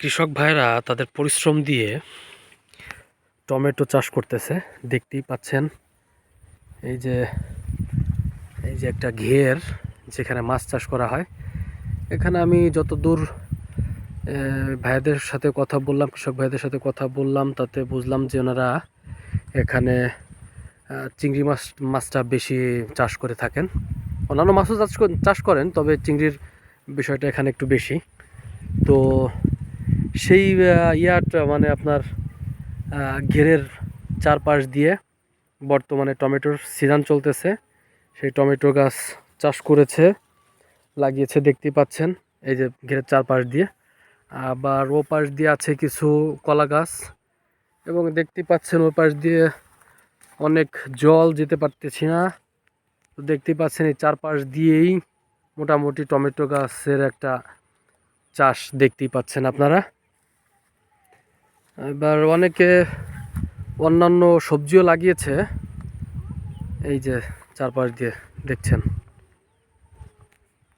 কৃষক ভাইরা তাদের পরিশ্রম দিয়ে টমেটো চাষ করতেছে। দেখতেই পাচ্ছেন এই যে এই যে একটা ঘের যেখানে মাছ চাষ করা হয়। এখানে আমি যতদূর আহ, ভাইদের সাথে কথা বললাম কৃষক ভাইদের সাথে কথা বললাম তাতে বুঝলাম যে ওনারা এখানে চিংড়ি মাছ মাছটা বেশি চাষ করে থাকেন। অন্যান্য মাছও চাষ চাষ করেন তবে চিংড়ির বিষয়টা এখানে একটু বেশি। তো সেই ইয়াটা মানে আপনার ঘেরের চারপাশ দিয়ে বর্তমানে টমেটোর সিজন চলতেছে। সেই টমেটো গাছ চাষ করেছে, লাগিয়েছে, দেখতেই পাচ্ছেন। এই যে ঘেরের চারপাশ দিয়ে। আবার ও পাশ দিয়ে আছে কিছু কলা গাছ এবং দেখতেই পাচ্ছেন ও পাশ দিয়ে অনেক জল যেতে পারতেছি না। তো দেখতেই পাচ্ছেন এই চারপাশ দিয়েই মোটামুটি টমেটো গাছের একটা চাষ দেখতেই পাচ্ছেন আপনারা। এবার অনেকে অন্যান্য সবজিও লাগিয়েছে। এই যে চারপাশ দিয়ে দেখছেন।